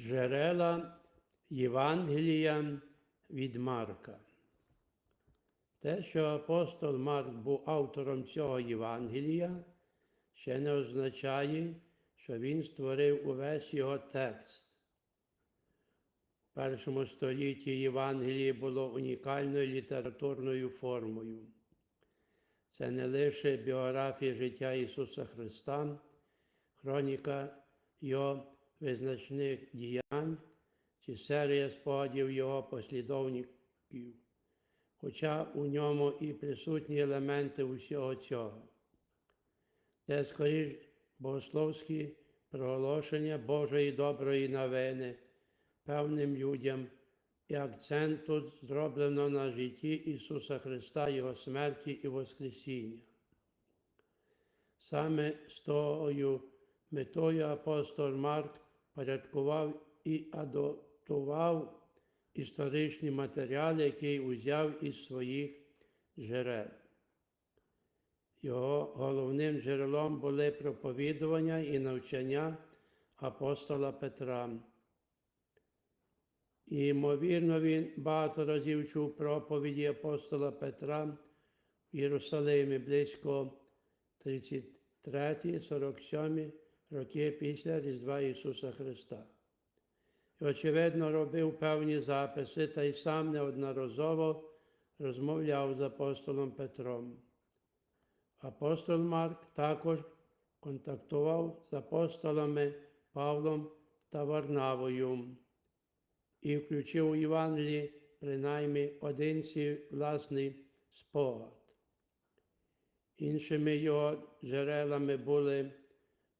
Джерела Євангелія від Марка. Те, що апостол Марк був автором цього Євангелія, ще не означає, що він створив увесь його текст. В першому столітті Євангеліє було унікальною літературною формою. Це не лише біографія життя Ісуса Христа, хроніка Його визначних діянь чи серія спогадів Його послідовників, хоча у ньому і присутні елементи усього цього. Це скоріш богословські проголошення Божої доброї новини певним людям, і акцент тут зроблено на житті Ісуса Христа, Його смерті і Воскресіння. Саме з тою метою апостол Марк порядкував і адаптував історичні матеріали, які узяв із своїх джерел. Його головним джерелом були проповідування і навчання апостола Петра. І, ймовірно, він багато разів чув проповіді апостола Петра в Єрусалимі близько 33-47 роки після Різдва Ісуса Христа. І, очевидно, робив певні записи та й сам неодноразово розмовляв з апостолом Петром. Апостол Марк також контактував з апостолами Павлом та Варнавою і включив у Євангелії принаймні один свій власний спогад. Іншими його джерелами були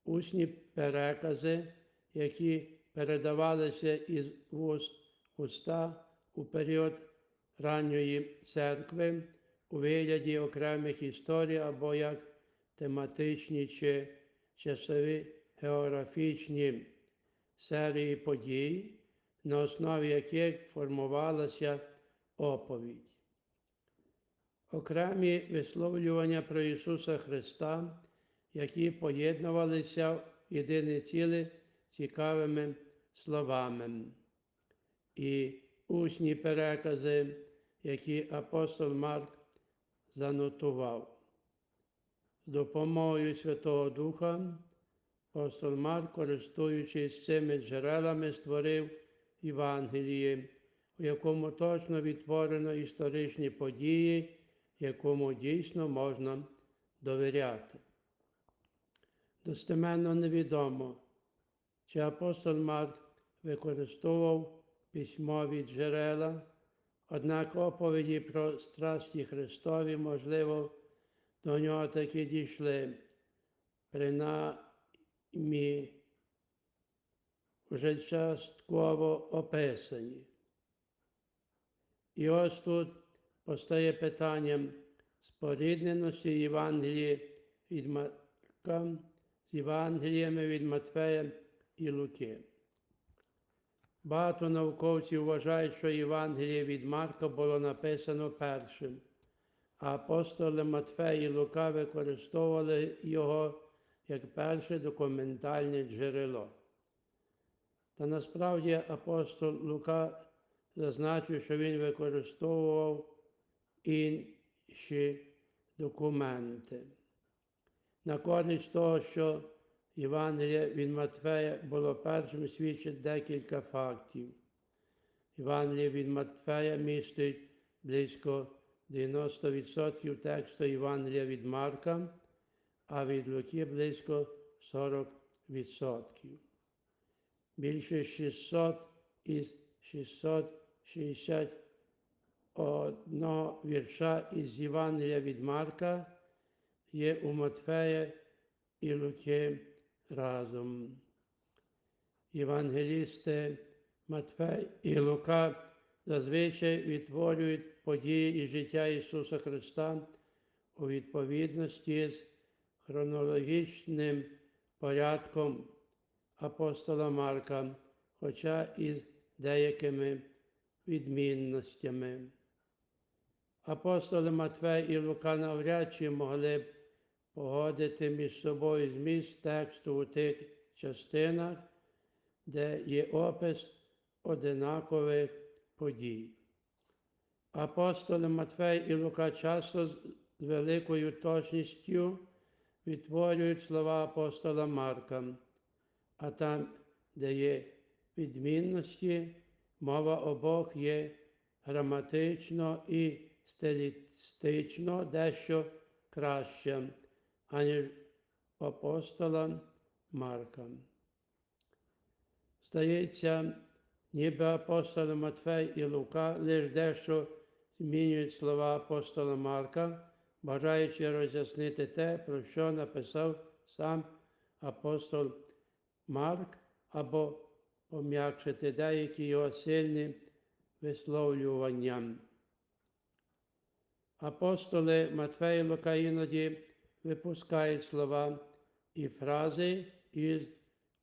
усні перекази, які передавалися із вуст уста у період ранньої церкви у вигляді окремих історій або як тематичні чи часові географічні серії подій, на основі яких формувалася оповідь. Окремі висловлювання про Ісуса Христа, які поєднувалися в єдине ціле цікавими словами, і усні перекази, які апостол Марк занотував. З допомогою Святого Духа апостол Марк, користуючись цими джерелами, створив Євангеліє, у якому точно відтворено історичні події, якому дійсно можна довіряти. Достеменно невідомо, чи апостол Марк використовував письмові джерела, однак оповіді про страсті Христові, можливо, до нього таки дійшли, принаймні вже частково описані. І ось тут постає питання спорідненості Євангелії від Марка з Євангеліями від Матфея і Луки. Багато науковців вважають, що Євангеліє від Марка було написано першим, а апостоли Матфей і Лука використовували його як перше документальне джерело. Та насправді апостол Лука зазначив, що він використовував інші документи. На користь того, що Євангелія від Матфея було першим, свідчить декілька фактів. Євангелія від Матфея містить близько 90% тексту Євангелія від Марка, а від Луки близько 40%. Більше 600 із 661 вірша із Євангелія від Марка є у Матфея і Луки разом. Євангелісти Матфей і Лука зазвичай відтворюють події і життя Ісуса Христа у відповідності з хронологічним порядком апостола Марка, хоча і з деякими відмінностями. Апостоли Матвей і Лука навряд чи могли б погодити між собою зміст тексту у тих частинах, де є опис одинакових подій. Апостоли Матфей і Лука часто з великою точністю відтворюють слова апостола Марка, а там, де є відмінності, мова обох є граматично і стилістично дещо краще, аніж апостола Марка. Здається, ніби апостоли Матфей і Лука лише дещо змінюють слова апостола Марка, бажаючи роз'яснити те, про що написав сам апостол Марк, або пом'якшити деякі його сильні висловлювання. Апостоли Матфей Лука іноді випускають слова і фрази із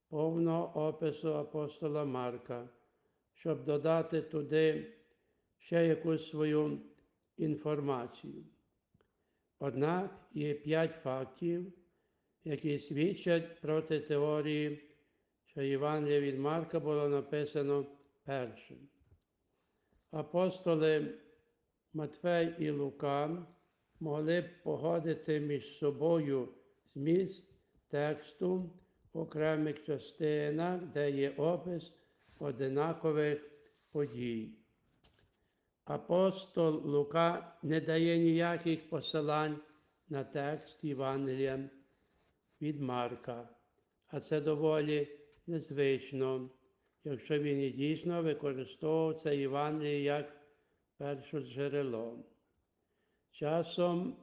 повного опису апостола Марка, щоб додати туди ще якусь свою інформацію. Однак є п'ять фактів, які свідчать проти теорії, що Євангеліє від Марка було написано першим. Апостоли Матфей і Лука могли б погодити між собою зміст тексту в окремих частинах, де є опис одинакових подій. Апостол Лука не дає ніяких посилань на текст Євангелія від Марка, а це доволі незвично, якщо він і дійсно використовував це Євангеліє як першоджерело. Часом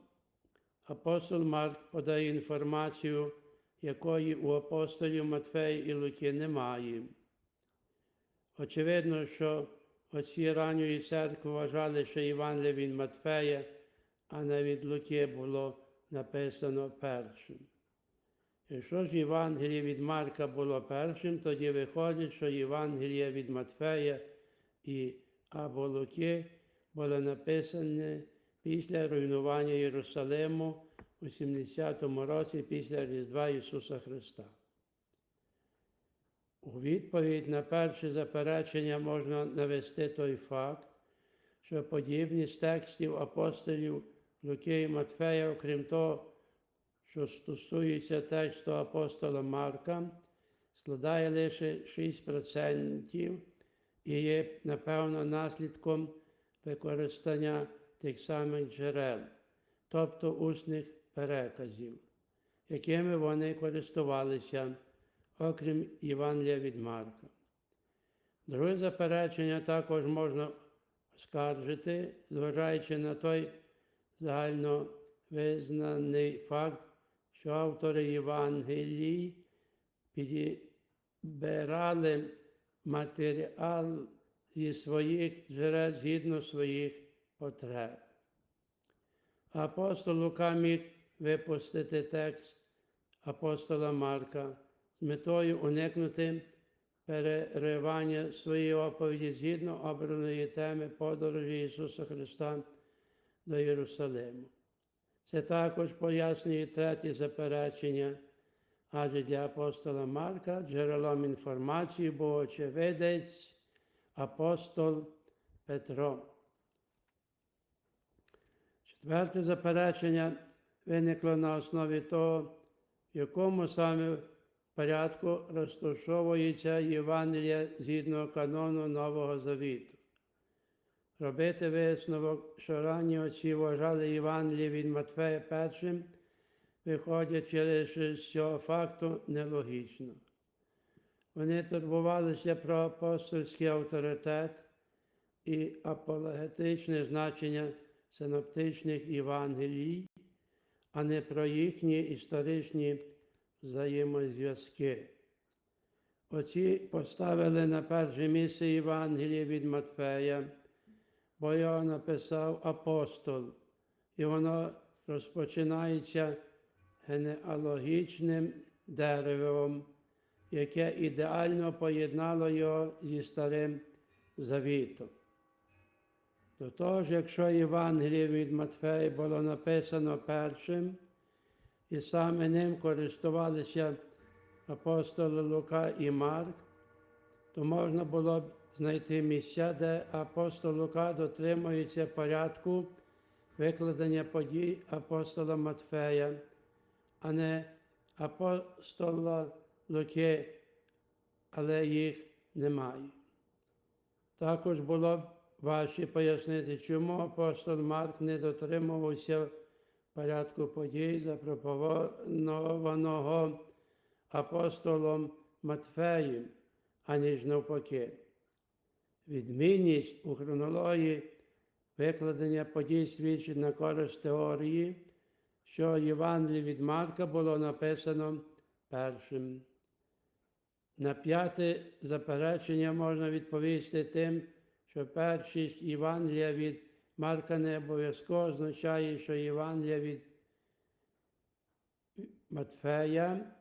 апостол Марк подає інформацію, якої у апостолів Матфея і Луки немає. Очевидно, що отці ранньої церкви вважали, що Євангеліє від Матфея, а не від Луки було написано першим. Якщо ж Євангеліє від Марка було першим, тоді виходить, що Євангеліє від Матфея і або Луки було написане після руйнування Єрусалиму у 70-му році після Різдва Ісуса Христа. У відповідь на перше заперечення можна навести той факт, що подібність текстів апостолів Луки і Матфея, окрім того, що стосується тексту апостола Марка, складає лише 6% і є, напевно, наслідком використання тих самих джерел, тобто усних переказів, якими вони користувалися, окрім Євангелія від Марка. Друге заперечення також можна скаржити, зважаючи на той загально визнаний факт, що автори Євангелії підбирали матеріал зі своїх джерел згідно своїх потреб. Апостол Лука випустити текст апостола Марка з метою уникнути переривання своєї оповіді згідно обраної теми подорожі Ісуса Христа до Єрусалиму. Це також пояснює третє заперечення, адже для апостола Марка джерелом інформації був очевидець апостол Петро. Четверте заперечення виникло на основі того, в якому саме порядку розташовується Євангелія згідно канону Нового Завіту. Робити висновок, що ранні отці вважали Євангеліє від Матфея першим, виходячи лише з цього факту, нелогічно. Вони турбувалися про апостольський авторитет і апологетичне значення синоптичних Євангелій, а не про їхні історичні взаємозв'язки. Оці поставили на перше місце Євангеліє від Матфея, бо його написав апостол, і воно розпочинається генеалогічним деревом, яке ідеально поєднало його зі старим завітом. До того ж, якщо Євангеліє від Матфея було написано першим, і саме ним користувалися апостоли Лука і Марк, то можна було б знайти місця, де апостол Лука дотримується порядку викладення подій апостола Матфея, а не апостола Луки, але їх немає. Також було б важче пояснити, чому апостол Марк не дотримувався порядку подій, запропонованого апостолом Матфеєм, аніж навпаки. Відмінність у хронології викладення подій свідчить на користь теорії, що Євангеліє від Марка було написано першим. На п'яте заперечення можна відповісти тим, що першість Євангелія від Марка не обов'язково означає, що Євангелія від Матфея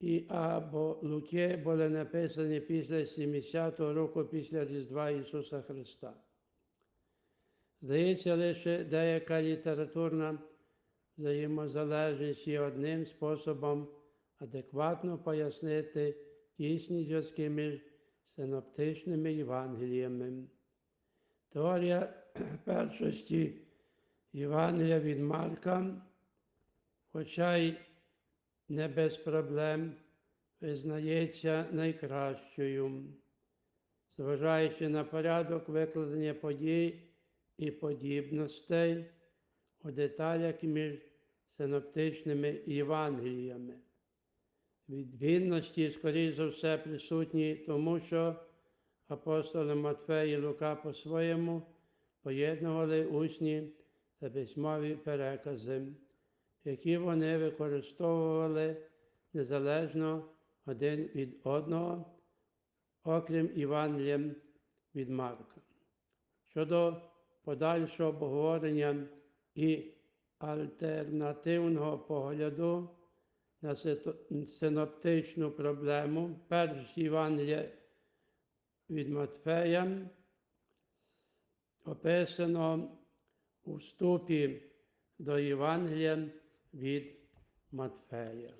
і або Луки були написані після 70-го року після Різдва Ісуса Христа. Здається, лише деяка літературна взаємозалежність є одним способом адекватно пояснити тісні зв'язки між синоптичними Євангеліями. Теорія першості Євангелія від Марка, хоча й не без проблем, визнається найкращою, зважаючи на порядок викладення подій і подібностей у деталях між синоптичними Євангеліями. Відмінності, скоріш за все, присутні, тому що апостоли Матфей і Лука по-своєму поєднували усні та письмові перекази, які вони використовували незалежно один від одного, окрім Євангелія від Марка. Щодо подальшого обговорення і альтернативного погляду на синоптичну проблему, перш Євангелія від Матфея описано у вступі до Євангелія від Матфея.